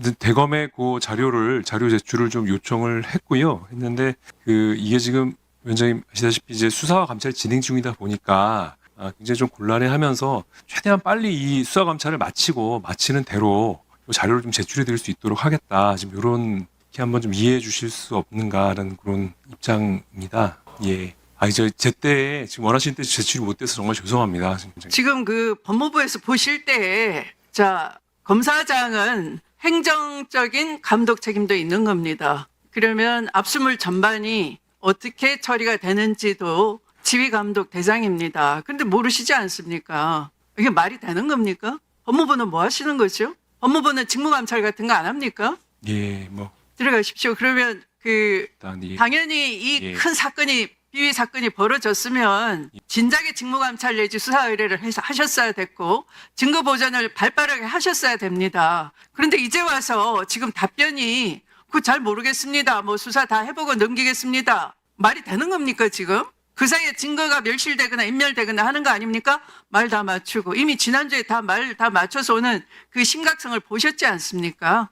근데 대검에 그 자료를 자료 제출을 좀 요청을 했고요. 했는데 그 이게 지금 위원장님 아시다시피 이제 수사와 감찰 진행 중이다 보니까 아, 굉장히 좀 곤란해하면서 최대한 빨리 이 수사 감찰을 마치고 마치는 대로 이 자료를 좀 제출해 드릴 수 있도록 하겠다. 지금 이런 게 한번 좀 이해해 주실 수 없는가라는 그런 입장입니다. 예. 아, 이제 제때 지금 원하시는 때 제출이 못 돼서 정말 죄송합니다. 지금 그 법무부에서 보실 때, 자, 검사장은 행정적인 감독 책임도 있는 겁니다. 그러면 압수물 전반이 어떻게 처리가 되는지도 지휘 감독 대상입니다. 근데 모르시지 않습니까? 이게 말이 되는 겁니까? 법무부는 뭐 하시는 거죠? 법무부는 직무감찰 같은 거 안 합니까? 예, 뭐 들어가십시오. 그러면 그 일단 이 당연히 이 예. 큰 사건이 비위 사건이 벌어졌으면 진작에 직무감찰 내지 수사 의뢰를 해서 하셨어야 됐고 증거 보전을 발빠르게 하셨어야 됩니다. 그런데 이제 와서 지금 답변이 그 잘 모르겠습니다. 뭐 수사 다 해보고 넘기겠습니다. 말이 되는 겁니까 지금? 그 사이에 증거가 멸실되거나 인멸되거나 하는 거 아닙니까? 말 다 맞추고 이미 지난주에 다 말다 맞춰서 오는 그 심각성을 보셨지 않습니까?